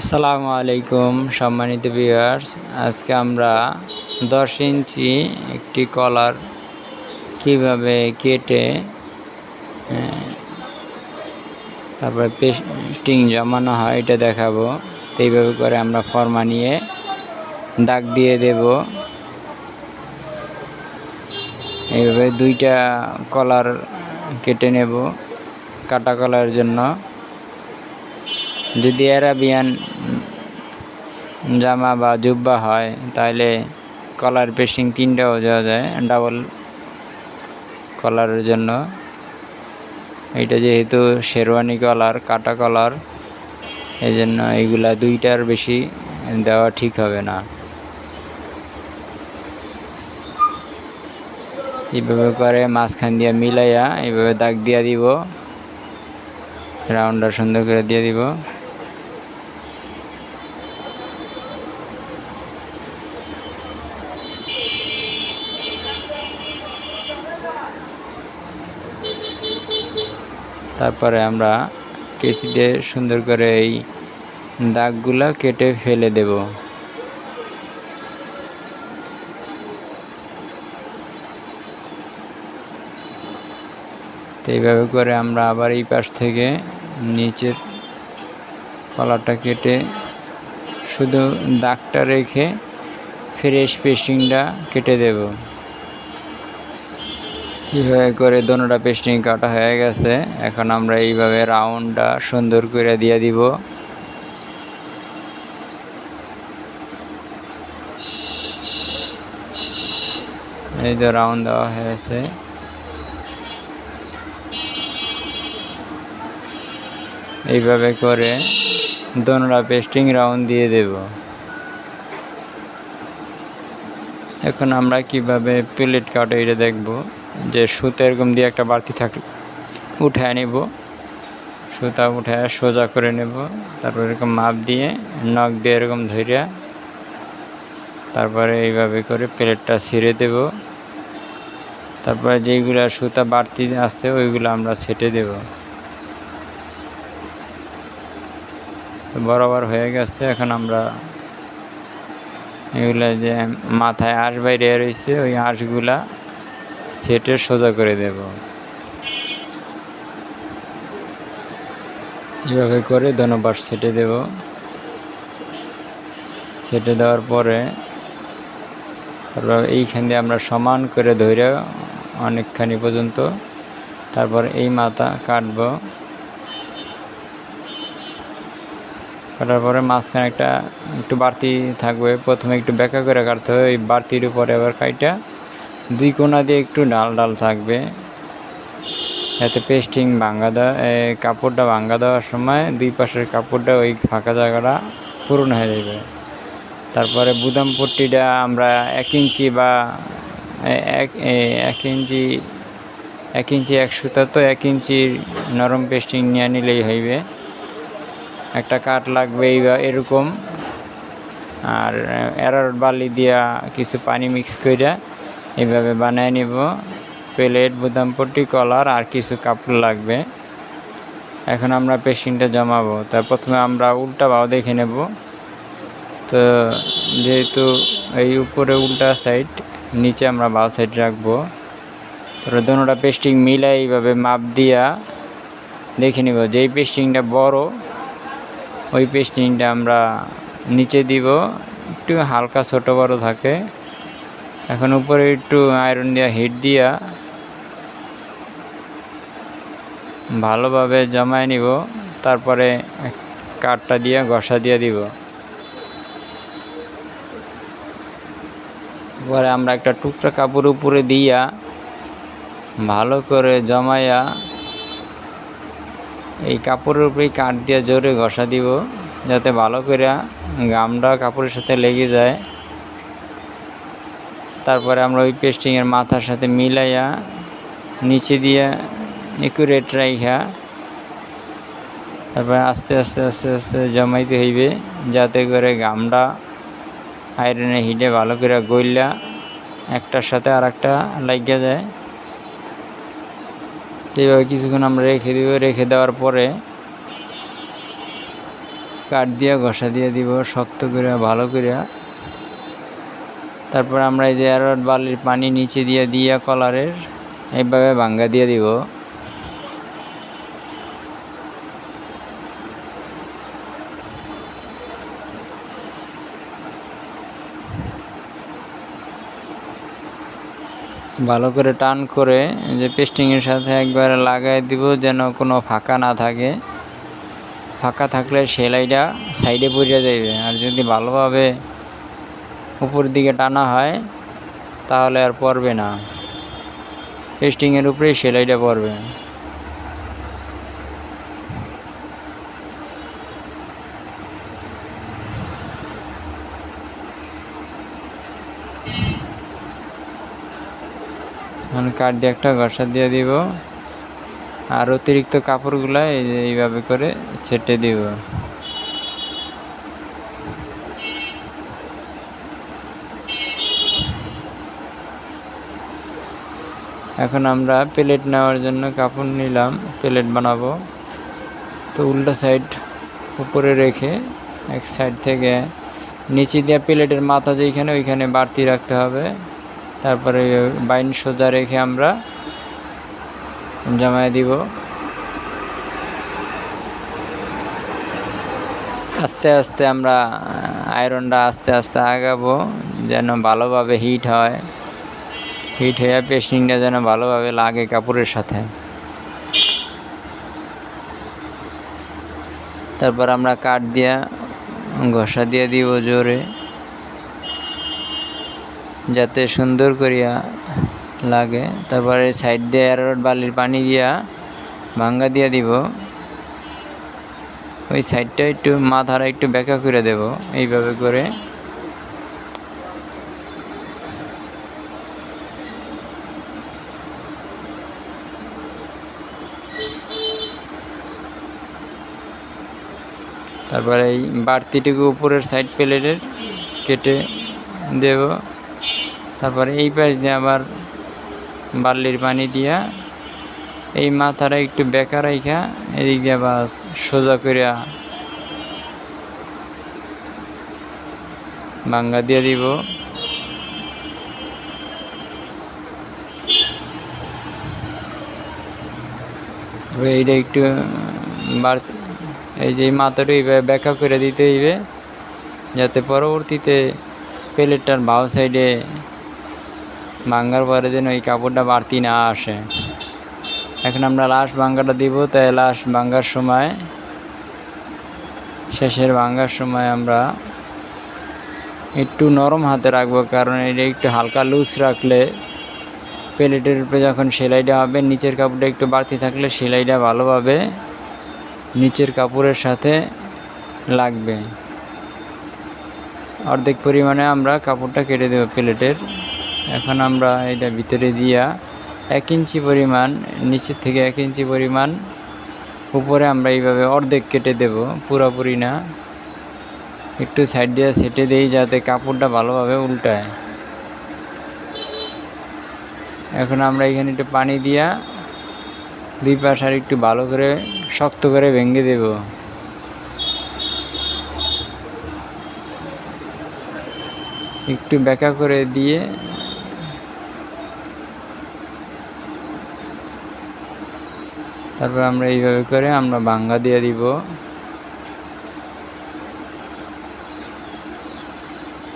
আসসালামু আলাইকুম, সম্মানিত ভিউয়ার্স আজকে আমরা দশ ইঞ্চি একটি কলার কীভাবে কেটে তারপরে পেস্টিং জমানো হয় এটা দেখাবো। এইভাবে করে আমরা ফর্মা নিয়ে দাগ দিয়ে দেব। এইভাবে দুইটা কলার কেটে নেব কাটা কলার জন্য। যদি অ্যারাবিয়ান জামা বা জুব্বা হয়, তাহলে কলার পেশিং তিনটাও যাওয়া যায়, ডাবল কলারের জন্য। এটা যেহেতু শেরওয়ানি কলার, কাটা কলার এই জন্য এইগুলা দুইটার বেশি দেওয়া ঠিক হবে না। এইভাবে করে মাঝখান দিয়ে মিলাইয়া এইভাবে দাগ দিয়া দিব, রাউন্ডটা সুন্দর করে দিয়ে দিব। তারপরে আমরা কেসি সুন্দর করে এই দাগগুলো কেটে ফেলে দেব। তো এইভাবে করে আমরা আবার এই পাশ থেকে নিচের কলারটা কেটে শুধু দাগটা রেখে ফ্রেশ পেস্টিংটা কেটে দেব। এইভাবে করে দোনোটা পেস্টিং কাটা হয়ে গেছে, এখন আমরা এইভাবে রাউন্ডটা সুন্দর করে দিয়ে দিব। এই তো রাউন্ড দেওয়া হয়েছে। এইভাবে করে দোনোটা পেস্টিং রাউন্ড দিয়ে দেব। এখন আমরা কীভাবে প্লেট কাটে এটা দেখব। যে সুতো এরকম দিয়ে একটা বাড়তি থাকে, উঠায় নেব। সুতা উঠায় সোজা করে নেব। তারপর এরকম মাপ দিয়ে, নখ দিয়ে এরকম ধরিয়া তারপরে এইভাবে করে প্লেটটা ছিঁড়ে দেব। তারপরে যেইগুলো সুতা বাড়তি আছে, ওইগুলো আমরা ছেটে দেবো। বরাবর হয়ে গেছে। এখন আমরা এগুলা যে মাথায় আঁশ বাইরে রয়েছে, ওই আঁশগুলা ছেটে সোজা করে দেব। এইভাবে করে ধন্যবাদ ছেটে দেব। ছেটে দেওয়ার পরে তারপর এইখান দিয়ে আমরা সমান করে ধরে অনেকখানি পর্যন্ত তারপর এই মাথা কাটবো। কাটার পরে মাঝখানে একটা একটু বাড়তি থাকবে। প্রথমে একটু বেঁকা করে কাটতে হবে। ওই বাড়তির উপরে আবার কাইটা দুই কোনা দিয়ে একটু ডাল ডাল থাকবে। এতে পেস্টিং ভাঙ্গা দেওয়া কাপড়টা ভাঙ্গা দেওয়ার সময় দুই পাশের কাপড়টা ওই ফাঁকা জায়গাটা পূরণ হয়ে যাবে। তারপরে বুদাম পট্টিটা আমরা এক ইঞ্চি বা এক এক ইঞ্চি এক ইঞ্চি এক সুতা তো এক ইঞ্চির নরম পেস্টিং নিয়ে নিলেই হইবে। একটা কাঠ লাগবে বা, এরকম। আর এরার বালি দিয়া কিছু পানি মিক্স করে এইভাবে বানিয়ে নিব। প্লেট বুদামপট্টি কলার আর কিছু কাপড় লাগবে। এখন আমরা পেশিংটা জমাবো। তার প্রথমে আমরা উল্টা বাও দেখে নেব। তো যেহেতু এই উপরে উল্টা সাইড নিচে আমরা বাও সাইড রাখব। তারপরে দোনোটা পেস্টিং মিলাই এইভাবে মাপ দিয়া দেখে নিব। যেই পেস্টিংটা বড়, ওই পেস্টিংটা আমরা নিচে দিব। একটু হালকা ছোট বড় থাকে। এখন উপরে একটু আয়রন দিয়া হিট দিয়া ভালোভাবে জমায় নিব, তারপরে কাঠটা দিয়ে, ঘষা দিয়ে দিব। পরে আমরা একটা টুকরা কাপড় উপরে দিয়া ভালো করে জমাইয়া এই কাপড়ের উপরে কাঠ দিয়ে জোরে ঘষা দিব, যাতে ভালো করে গামটা কাপড়ের সাথে লেগে যায়। তারপরে আমরা ওই পেস্টিংয়ের মাথার সাথে মিলাইয়া, নিচে দিয়ে একুরেট রাইখা, তারপরে আস্তে আস্তে আস্তে আস্তে জমাইতে হইবে, যাতে করে গামটা আয়রনে হিটে ভালো করে গইলা একটার সাথে আর একটা লাগিয়া যায়। এইভাবে কিছুক্ষণ আমরা রেখে দিব, রেখে দেওয়ার পরে কাঠ দিয়া, ঘষা দিয়ে দিব, শক্ত করে, ভালো করে তারপর আমরা এই যে অ্যারোট বালির পানি নিচে দিয়ে দিয়া কলারের এইভাবে ভাঙ্গা দিয়ে দিব। ভালো করে টান করে যে পেস্টিংয়ের সাথে একবারে লাগাই দিব যেন কোনো ফাঁকা না থাকে। ফাঁকা থাকলে সেলাইটা সাইডে পড়ে যাবে আর যদি ভালোভাবে উপর দিকে টানা হয়, তাহলে আর পড়বে না। পেস্টিংয়ের উপরেই সেলাইটা পড়বে। কাঠ দিয়ে একটা ঘষা দিয়ে দিব। আর অতিরিক্ত কাপড়গুলো এইভাবে করে ছেটে দিব। এখন আমরা প্লেট নেওয়ার জন্য কাপড় নিলাম, প্লেট বানাবো। তো উল্টা সাইড উপরে রেখে এক সাইড থেকে নিচে দিয়ে প্লেটের মাথা যেখানে ওইখানে বাড়তি রাখতে হবে। তারপরে বাইন সোজা রেখে আমরা জামায় দিব। আস্তে আস্তে আমরা আয়রনটা আস্তে আস্তে আগাবো, যেন ভালোভাবে হিট হয়। হিট হয়ে পেস্টিংটা যেন ভালোভাবে লাগে কাপড়ের সাথে। তারপর আমরা কাঠ দিয়া, ঘষা দিয়ে দিব জোরে। যাতে সুন্দর করিয়া লাগে। তারপরে সাইড দিয়ে এরোড বালির পানি দিয়া ভাঙ্গা দিয়া দিব। ওই সাইডটা একটু মাথারা একটু বেঁকা করে দেব এইভাবে করে। তারপরে এই বাড়তিটুকু উপরের সাইড প্লেটের কেটে দেব। তারপরে এই পাশ দিয়ে আবার বার্লির পানি দিয়া এই মাথাটা একটু বেকা রাইখা এদিক দিয়ে বাস সোজা করিয়া ভাঙ্গা দিয়ে দিব। এইটা একটু বাড়তি এই যে মাথাটা এইভাবে ব্যাখ্যা করে দিতে হইবে, যাতে পরবর্তীতে প্লেটটার বাউ সাইডে ভাঙ্গার পরে যেন ওই কাপড়টা বাড়তি না আসে। এখন আমরা লাশ ভাঙ্গাটা দিব, তাই লাশ ভাঙ্গার সময়, শেষের ভাঙ্গার সময় আমরা একটু নরম হাতে রাখব, কারণ এটা একটু হালকা লুজ রাখলে প্লেটের উপরে যখন সেলাইটা হবে, নিচের কাপড়টা একটু বাড়তি থাকলে সেলাইটা ভালোভাবে নিচের কাপড়ের সাথে লাগবে। অর্ধেক পরিমাণে আমরা কাপড়টা কেটে দেবো প্লেটের। এখন আমরা এটা ভিতরে দিয়া এক ইঞ্চি পরিমাণ, নিচের থেকে এক ইঞ্চি পরিমাণ উপরে আমরা এইভাবে অর্ধেক কেটে দেব, পুরোপুরি না। একটু সাইড দিয়ে সেটে দিই যাতে কাপড়টা ভালোভাবে উল্টায়। এখন আমরা এখানে একটু পানি দিয়া দুই পাশ আর একটু ভালো করে, শক্ত করে ভেঙে দেব। একটু বেঁকা করে দিয়ে তারপর আমরা এইভাবে করে আমরা বাঙ্গা দিয়ে দিব।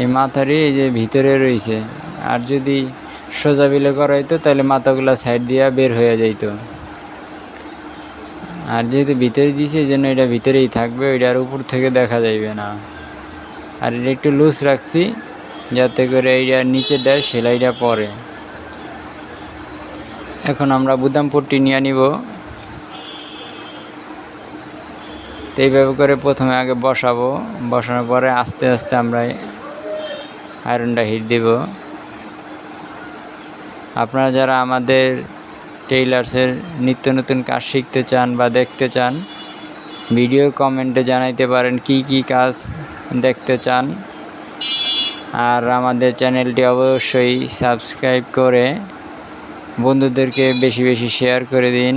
এই মাথারই এই যে ভিতরে রয়েছে, আর যদি সোজা বিলে করা হইতো তাহলে মাথাগুলো সাইড দিয়া বের হয়ে যাইত। আর যেহেতু ভিতরে দিয়েছে এই জন্য এটা ভিতরেই থাকবে, ওইটার উপর থেকে দেখা যাইবে না। আর এটা একটু লুজ রাখছি, যাতে করে এইটার নিচেরটা সেলাইটা পরে এখন আমরা বুদাম পট্টি নিয়ে নিব। তো এইভাবে করে প্রথমে আগে বসাবো। বসানোর পরে আস্তে আস্তে আমরা আয়রনটা হিট দেব। আপনারা যারা আমাদের টেইলার্সের নিত্য নতুন কাজ শিখতে চান বা দেখতে চান, ভিডিও কমেন্টে জানাইতে পারেন কি কি কাজ দেখতে চান। আর আমাদের চ্যানেলটি অবশ্যই সাবস্ক্রাইব করে বন্ধুদেরকে বেশি বেশি শেয়ার করে দিন।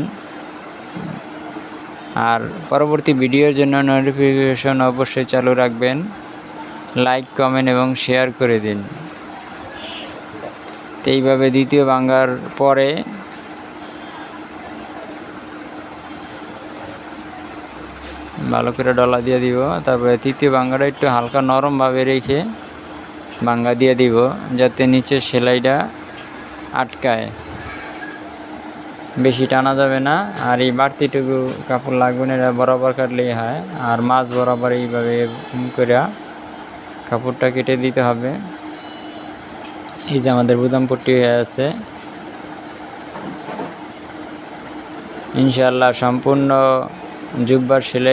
আর পরবর্তী ভিডিওর জন্য নোটিফিকেশন অবশ্যই চালু রাখবেন লাইক কমেন্ট এবং শেয়ার করে দিন। তো এইভাবে দ্বিতীয় ভাঙ্গার পরে ভালো করে ডলা দিয়ে দিব। তারপরে তৃতীয় বাঙ্গাটা একটু হালকা নরমভাবে রেখে বাঙ্গা দিয়ে দিব, যাতে নিচে সেলাইটা আটকায়। বেশি টানা যাবে না, আর এই বাড়তিটুকু কাপড় লাগবে না, এটা বরাবর কাটলেই হয়। আর মাছ বরাবর এইভাবে করে কাপড়টা কেটে দিতে হবে। এই যে আমাদের বুদাম পট্টি হয়ে আছে। ইনশাল্লাহ সম্পূর্ণ জুব্বার সেলাই